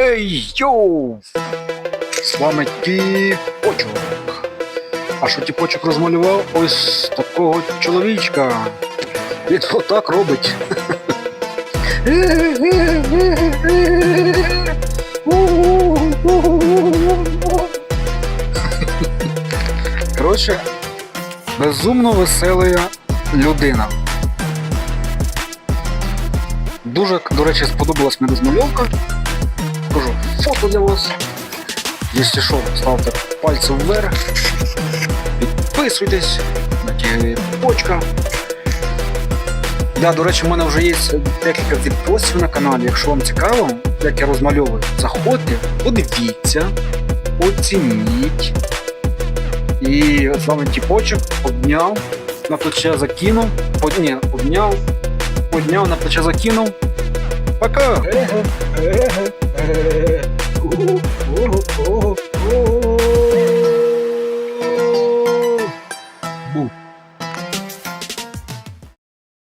Ей, йоу! З вами Тіпочок. А що Тіпочок розмалював ось такого чоловічка. Він отак робить. Коротше, безумно весела людина. Дуже, до речі, сподобалась мені розмальовка. Покажу фото для вас. Якщо що, ставте пальці вверх. Підписуйтесь почка. Да, до речі, в мене вже є декілька відосів на каналі. Якщо вам цікаво, як я розмальовую, заходьте, подивіться, оцініть. І з вами тіпочок обняв, на плече закинув, под... ні, обняв, подняв, на плече закинув. Пока! oh, oh, oh, oh.